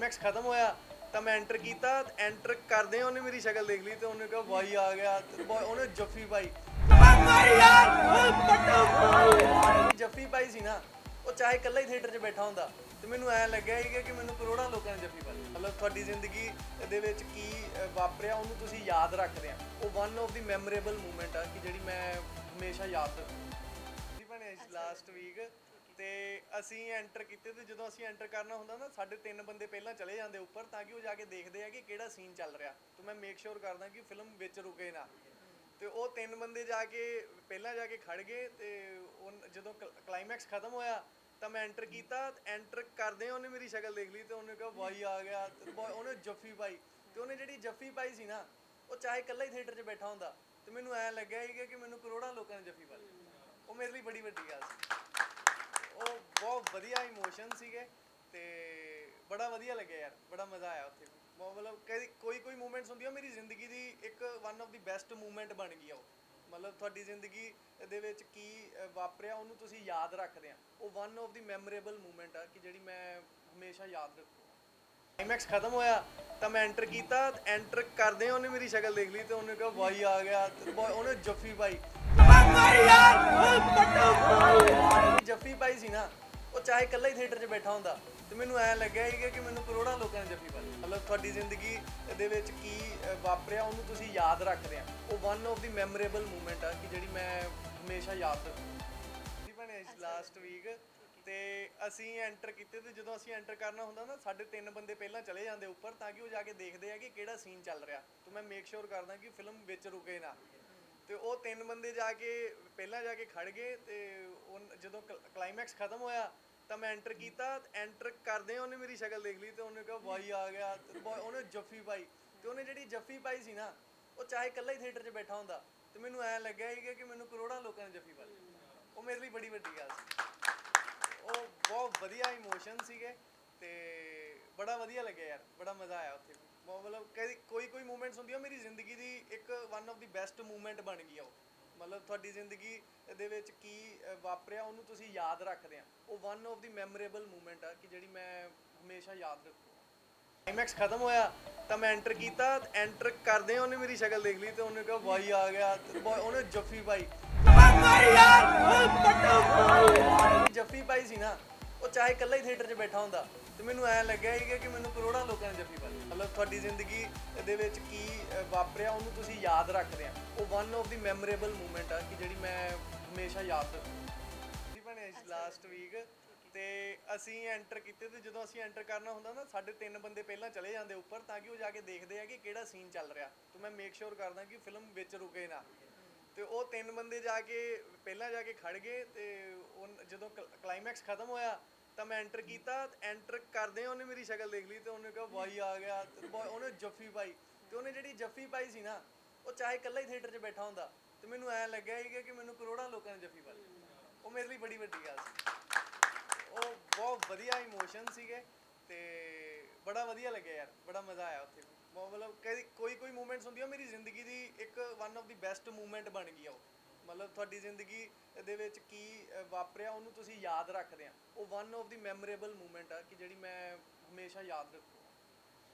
Climax ਖਤਮ ਹੋਇਆ ਤਾਂ ਮੈਂ ਐਂਟਰ ਕੀਤਾ ਐਂਟਰ ਕਰਦੇ ਉਹਨੇ ਮੇਰੀ ਸ਼ਕਲ ਦੇਖ ਲਈ ਤੇ ਉਹਨੇ ਕਿਹਾ ਬਾਈ ਆ ਗਿਆ। ਤੇ ਬਾ- ਉਹਨੇ ਜੱਫੀ ਪਾਈ। ਜੱਫੀ ਪਾਈ ਸੀ ਨਾ ਉਹ ਚਾਹੇ ਇਕੱਲਾ ਹੀ ਥੀਏਟਰ 'ਚ ਬੈਠਾ ਹੁੰਦਾ ਤੇ ਮੈਨੂੰ ਐ ਲੱਗਿਆ ਸੀਗਾ ਕਿ ਮੈਨੂੰ ਕਰੋੜਾਂ ਲੋਕਾਂ ਨੇ ਜੱਫੀ ਪਾਈ। ਮਤਲਬ ਤੁਹਾਡੀ ਜ਼ਿੰਦਗੀ ਦੇ ਵਿੱਚ ਕੀ ਅ, ਵਾਪਰਿਆ ਉਹਨੂੰ ਤੁਸੀਂ ਯਾਦ ਰੱਖਦੇ ਆ। ਉਹ one of the memorable moment ਆ ਕਿ ਜਿਹੜੀ ਮੈਂ ਹਮੇਸ਼ਾ ਯਾਦ ਰੱਖੂੰਗਾ ਜੀ ਬਣੇ ਲਾਸਟ ਵੀਕ ਤੇ ਅਸੀਂ ਐਂਟਰ ਕੀਤੇ ਤੇ ਜਦੋਂ ਅਸੀਂ ਐਂਟਰ ਕਰਨਾ ਹੁੰਦਾ ਨਾ, ਸਾਡੇ ਤਿੰਨ ਬੰਦੇ ਪਹਿਲਾਂ ਚਲੇ ਜਾਂਦੇ ਉੱਪਰ ਤਾਂ ਕਿ ਉਹ ਜਾ ਕੇ ਦੇਖਦੇ ਆ ਕਿ ਕਿਹੜਾ ਸੀਨ ਚੱਲ ਰਿਹਾ। ਤੇ ਮੈਂ ਮੇਕ ਸ਼ੋਰ ਕਰਦਾ ਕਿ ਫਿਲਮ ਵਿੱਚ ਰੁਕੇ ਨਾ। ਤੇ ਉਹ ਤਿੰਨ ਬੰਦੇ ਜਾ ਕੇ ਪਹਿਲਾਂ ਜਾ ਕੇ ਖੜ ਗਏ ਤੇ ਉਹ ਜਦੋਂ ਕਲਾਈਮੈਕਸ ਖਤਮ ਹੋਇਆ ਤਾਂ ਮੈਂ ਐਂਟਰ ਕੀਤਾ। ਐਂਟਰ ਕਰਦੇ ਉਹਨੇ ਮੇਰੀ ਸ਼ਕਲ ਦੇਖ ਲਈ ਤੇ ਉਹਨੇ ਕਿਹਾ ਬਾਈ ਆ ਗਿਆ। ਉਹਨੇ ਜੱਫੀ ਪਾਈ। ਤੇ ਉਹਨੇ ਜਿਹੜੀ ਜੱਫੀ ਪਾਈ ਸੀ ਨਾ, ਉਹ ਚਾਹੇ ਇਕੱਲਾ ਹੀ ਥੀਏਟਰ 'ਚ ਬੈਠਾ ਹੁੰਦਾ। ਤੇ ਮੈਨੂੰ ਐ ਲੱਗਿਆ ਸੀਗਾ ਕਿ ਮੈਨੂੰ ਕਰੋੜਾਂ ਲੋਕਾਂ ਨੇ ਜੱਫੀ ਪਾਈ। ਉਹ ਮੇਰੇ ਲਈ ਬੜੀ ਵੱਡੀ ਗੱਲ ਸੀ। ਉਹ ਬਹੁਤ ਵਧੀਆ ਇਮੋਸ਼ਨ ਸੀਗੇ ਤੇ ਬੜਾ ਵਧੀਆ ਲੱਗਿਆ ਯਾਰ, ਬੜਾ ਮਜ਼ਾ ਆਇਆ ਉੱਥੇ। ਬਹੁਤ ਮਤਲਬ ਕਈ ਕੋਈ ਕੋਈ ਮੂਮੈਂਟਸ ਹੁੰਦੀਆਂ ਮੇਰੀ ਜ਼ਿੰਦਗੀ ਦੀ ਇੱਕ one of the best moment ਬਣ ਗਈ ਆ ਉਹ। ਮਤਲਬ ਤੁਹਾਡੀ ਜ਼ਿੰਦਗੀ ਦੇ ਵਿੱਚ ਕੀ ਵਾਪਰਿਆ, ਉਹਨੂੰ ਤੁਸੀਂ ਯਾਦ ਰੱਖਦੇ ਆ। ਉਹ one of the memorable moment ਆ ਕਿ ਜਿਹੜੀ ਮੈਂ ਹਮੇਸ਼ਾ ਯਾਦ ਰੱਖੂੰਗਾ। ਕਲਾਈਮੈਕਸ ਖਤਮ ਹੋਇਆ, ਤਾਂ ਮੈਂ ਐਂਟਰ ਕੀਤਾ ਐਂਟਰ ਕਰਦੇ ਉਹਨੇ ਮੇਰੀ ਸ਼ਕਲ ਦੇਖ ਲਈ ਤੇ ਉਹਨੇ ਕਿਹਾ ਬਾਈ ਆ ਗਿਆ। ਉਹਨੇ ਜੱਫੀ ਪਾਈ। ਜੱਫੀ ਪਾਈ ਸੀ ਨਾ ਉਹ ਚਾਹੇ ਇਕੱਲਾ ਹੀ ਥੀਏਟਰ 'ਚ ਬੈਠਾ ਹੁੰਦਾ ਤੇ ਮੈਨੂੰ ਐ ਲੱਗਿਆ ਸੀਗਾ ਕਿ ਮੈਨੂੰ ਕਰੋੜਾਂ ਲੋਕਾਂ ਨੇ ਜੱਫੀ ਪਾਈ। ਮਤਲਬ ਤੁਹਾਡੀ ਜ਼ਿੰਦਗੀ ਦੇ ਵਿੱਚ ਕੀ ਵਾਪਰਿਆ ਉਹਨੂੰ ਤੁਸੀਂ ਯਾਦ ਰੱਖਦੇ ਆ? ਉਹ one of the memorable moment ਆ ਕਿ ਜਿਹੜੀ ਮੈਂ ਹਮੇਸ਼ਾ ਯਾਦ ਰੱਖੂੰਗਾ ਜੀ ਬਣੇ ਲਾਸਟ ਵੀਕ ਤੇ ਅਸੀਂ ਐਂਟਰ ਕੀਤੇ ਤੇ ਜਦੋਂ ਅਸੀਂ ਐਂਟਰ ਕਰਨਾ ਹੁੰਦਾ ਨਾ ਸਾਡੇ ਤਿੰਨ ਬੰਦੇ ਪਹਿਲਾਂ ਚਲੇ ਜਾਂਦੇ ਉੱਪਰ ਤਾਂ ਕਿ ਉਹ ਜਾ ਕੇ ਦੇਖਦੇ ਆ ਕਿ ਕਿਹੜਾ ਸੀਨ ਚੱਲ ਰਿਹਾ। ਤੇ ਮੈਂ ਮੇਕ ਸ਼ੋਰ ਕਰਦਾ ਕਿ ਫਿਲਮ ਵਿੱਚ ਰੁਕੇ ਨਾ। ਤੇ ਉਹ ਤਿੰਨ ਬੰਦੇ ਜਾ ਕੇ, ਪਹਿਲਾਂ ਜਾ ਕੇ ਖੜ ਗਏ ਤੇ ਉਹ ਜਦੋਂ ਕਲਾਈਮੈਕਸ ਖਤਮ ਹੋਇਆ ਤਾਂ ਮੈਂ ਐਂਟਰ ਕੀਤਾ ਐਂਟਰ ਕਰਦੇ ਉਹਨੇ ਮੇਰੀ ਸ਼ਕਲ ਦੇਖ ਲਈ ਤੇ ਉਹਨੇ ਕਿਹਾ, ਬਾਈ ਆ ਗਿਆ। ਤੇ ਉਹਨੇ ਜੱਫੀ ਪਾਈ ਤੇ ਉਹਨੇ ਜਿਹੜੀ ਜੱਫੀ ਪਾਈ ਸੀ ਨਾ, ਉਹ ਚਾਹੇ ਇਕੱਲਾ ਹੀ ਥੀਏਟਰ 'ਚ ਬੈਠਾ ਹੁੰਦਾ ਤੇ ਮੈਨੂੰ ਐ ਲੱਗਿਆ ਸੀਗਾ ਕਿ ਮੈਨੂੰ ਕਰੋੜਾਂ ਲੋਕਾਂ ਨੇ ਜੱਫੀ ਪਾਈ। ਉਹ ਮੇਰੇ ਲਈ ਬੜੀ ਵੱਡੀ ਗੱਲ ਸੀ। ਉਹ ਬਹੁਤ ਵਧੀਆ ਇਮੋਸ਼ਨ ਸੀਗੇ ਤੇ ਬੜਾ ਵਧੀਆ ਲੱਗਿਆ ਯਾਰ ਬੜਾ ਮਜ਼ਾ ਆਇਆ ਉੱਥੇ। ਬਹੁਤ ਮਤਲਬ ਕਈ ਕੋਈ ਕੋਈ ਮੂਮੈਂਟਸ ਹੁੰਦੀਆਂ ਮੇਰੀ ਜ਼ਿੰਦਗੀ ਦੀ ਇੱਕ one of the best moment ਬਣ ਗਈ ਆ ਉਹ। ਮਤਲਬ ਤੁਹਾਡੀ ਜ਼ਿੰਦਗੀ ਦੇ ਵਿੱਚ ਕੀ ਵਾਪਰਿਆ ਉਹਨੂੰ ਤੁਸੀਂ ਯਾਦ ਰੱਖਦੇ ਆ। ਉਹ one of the memorable moment ਆ ਕਿ ਜਿਹੜੀ ਮੈਂ ਹਮੇਸ਼ਾ ਯਾਦ ਰੱਖੂੰਗਾ। ਕਲਾਈਮੈਕਸ ਖਤਮ ਹੋਇਆ ਤਾਂ ਮੈਂ ਐਂਟਰ ਕੀਤਾ ਐਂਟਰ ਕਰਦੇ ਉਹਨੇ ਮੇਰੀ ਸ਼ਕਲ ਦੇਖ ਲਈ ਤੇ ਉਹਨੇ ਕਿਹਾ ਬਾਈ ਆ ਗਿਆ। ਉਹਨੇ ਜੱਫੀ ਪਾਈ। ਜੱਫੀ ਪਾਈ ਸੀ ਨਾ ਉਹ ਚਾਹੇ ਇਕੱਲਾ ਹੀ ਥੀਏਟਰ 'ਚ ਬੈਠਾ ਹੁੰਦਾ ਤੇ ਮੈਨੂੰ ਐ ਲੱਗਿਆ ਸੀਗਾ ਕਿ ਮੈਨੂੰ ਕਰੋੜਾਂ ਲੋਕਾਂ ਨੇ ਜੱਫੀ ਪਾਈ ਮਤਲਬ ਤੁਹਾਡੀ ਜ਼ਿੰਦਗੀ ਦੇ ਵਿੱਚ ਕੀ ਅ, ਵਾਪਰਿਆ ਉਹਨੂੰ ਤੁਸੀਂ ਯਾਦ ਰੱਖਦੇ ਆ? ਉਹ one of the memorable moment ਆ ਕਿ ਜਿਹੜੀ ਮੈਂ ਹਮੇਸ਼ਾ ਯਾਦ ਰੱਖੂੰਗਾ ਜੀ ਬਣੇ ਲਾਸਟ ਵੀਕ ਤੇ ਅਸੀਂ ਐਂਟਰ ਕੀਤੇ ਤੇ ਜਦੋਂ ਅਸੀਂ ਐਂਟਰ ਕਰਨਾ ਹੁੰਦਾ ਨਾ ਸਾਡੇ ਤਿੰਨ ਬੰਦੇ ਪਹਿਲਾਂ ਚਲੇ ਜਾਂਦੇ ਉੱਪਰ ਤਾਂ ਕਿ ਉਹ ਜਾ ਕੇ ਦੇਖਦੇ ਆ ਕਿ ਕਿਹੜਾ ਸੀਨ ਚੱਲ ਰਿਹਾ। ਤੇ ਮੈਂ ਮੇਕ ਸ਼ੋਰ ਕਰਦਾ ਕਿ ਫਿਲਮ ਵਿੱਚ ਰੁਕੇ ਨਾ। ਤੇ ਉਹ ਤਿੰਨ ਬੰਦੇ ਜਾ ਕੇ, ਪਹਿਲਾਂ ਜਾ ਕੇ ਖੜ ਗਏ ਤੇ ਉਹ ਜਦੋਂ ਕਲਾਈਮੈਕਸ ਖਤਮ ਹੋਇਆ, ਤਾਂ ਮੈਂ ਐਂਟਰ ਕੀਤਾ ਐਂਟਰ ਕਰਦੇ ਉਹਨੇ ਮੇਰੀ ਸ਼ਕਲ ਦੇਖ ਲਈ ਤੇ ਉਹਨੇ ਕਿਹਾ ਬਾਈ ਆ ਗਿਆ। ਤੇ ਉਹਨੇ ਜੱਫੀ ਪਾਈ। ਤੇ ਉਹਨੇ ਜਿਹੜੀ ਜੱਫੀ ਪਾਈ ਸੀ ਨਾ, ਉਹ ਚਾਹੇ ਇਕੱਲਾ ਹੀ ਥੀਏਟਰ 'ਚ ਬੈਠਾ ਹੁੰਦਾ, ਤੇ ਮੈਨੂੰ ਐ ਲੱਗਿਆ ਸੀਗਾ ਕਿ ਮੈਨੂੰ ਕਰੋੜਾਂ ਲੋਕਾਂ ਨੇ ਜੱਫੀ ਪਾਈ। ਉਹ ਮੇਰੇ ਲਈ ਬੜੀ ਵੱਡੀ ਗੱਲ ਸੀ। ਉਹ ਬਹੁਤ ਵਧੀਆ ਇਮੋਸ਼ਨ ਸੀਗੇ ਤੇ ਬੜਾ ਵਧੀਆ ਲੱਗਿਆ ਯਾਰ, ਬੜਾ ਮਜ਼ਾ ਆਇਆ ਉੱਥੇ ਬਹੁਤ ਮਤਲਬ ਕਈ ਕੋਈ ਕੋਈ ਮੂਮੈਂਟਸ ਹੁੰਦੀਆਂ ਮੇਰੀ ਜ਼ਿੰਦਗੀ ਦੀ ਇੱਕ one of the best moment ਬਣ ਗਈ ਆ ਉਹ। ਮਤਲਬ ਤੁਹਾਡੀ ਜ਼ਿੰਦਗੀ ਦੇ ਵਿੱਚ ਕੀ ਵਾਪਰਿਆ, ਉਹਨੂੰ ਤੁਸੀਂ ਯਾਦ ਰੱਖਦੇ ਆ। ਉਹ one of the memorable moment ਆ ਕਿ ਜਿਹੜੀ ਮੈਂ ਹਮੇਸ਼ਾ ਯਾਦ ਰੱਖੂੰਗਾ